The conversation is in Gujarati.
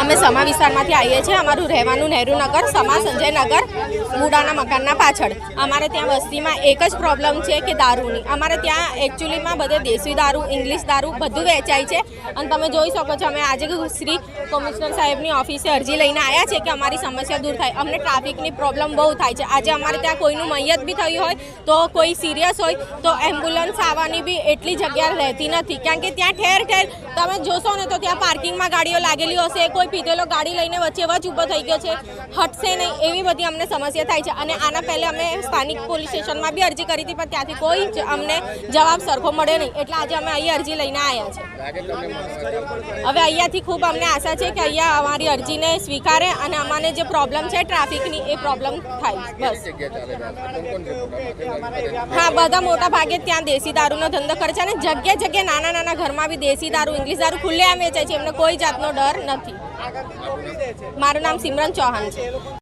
અમે સમા વિસ્તારમાંથી આવીએ છીએ. અમારું રહેવાનું નહેરુનગર સમા સંજયનગર મુડાના મકાનના પાછળ. અમારે ત્યાં વસ્તીમાં એક જ પ્રોબ્લેમ છે કે દારૂની. અમારે ત્યાં એકચ્યુઅલીમાં બધે દેશી દારૂ, ઇંગ્લિશ દારૂ બધું વેચાય છે. અને તમે જોઈ શકો છો, અમે આજે શ્રી કમિશનર સાહેબની ઓફિસે અરજી લઈને આવ્યા છે કે અમારી સમસ્યા દૂર થાય. અમને ટ્રાફિકની પ્રોબ્લેમ બહુ થાય છે. આજે અમારે ત્યાં કોઈનું મૈયત બી થયું હોય, તો કોઈ સિરિયસ હોય, તો એમ્બ્યુલન્સ આવવાની બી એટલી જગ્યા રહેતી નથી. કારણ કે ત્યાં ઠેર ઠેર તમે જોશો ને તો ત્યાં પાર્કિંગમાં ગાડીઓ લાગેલી હશે, કોઈ પીધેલો ગાડી લઈને વચ્ચે વચ ઊભો થઈ ગયો છે. હટશે નહીં એવી બધી અમને સમસ્યા થાય છે. અને આના પહેલે અમે સ્થાનિક પોલીસ સ્ટેશનમાં બી અરજી કરી હતી, પણ ત્યાંથી કોઈ જ અમને જવાબ સરખો મળ્યો નહીં. એટલે આજે અમે અહીં અરજી લઈને આવ્યા છે. હવે અહીંયાથી ખૂબ અમને આશા છે કે અહીંયા અમારી અરજીને સ્વીકારે અને અમારે જે પ્રોબ્લેમ છે ટ્રાફિકની, એ પ્રોબ્લેમ થાય. બસ. હા, બધા મોટા ભાગે ત્યાં દેશી દારૂનો ધંધો કરે છે અને જગ્યા જગ્યાએ નાના નાના ઘરમાં બી દેશી દારૂ, ઇંગ્લિશ દારૂ ખુલ્લે આમ વેચાય છે. એમને કોઈ જાતનો ડર નથી. મારું નામ સિમરન ચૌહાણ છે.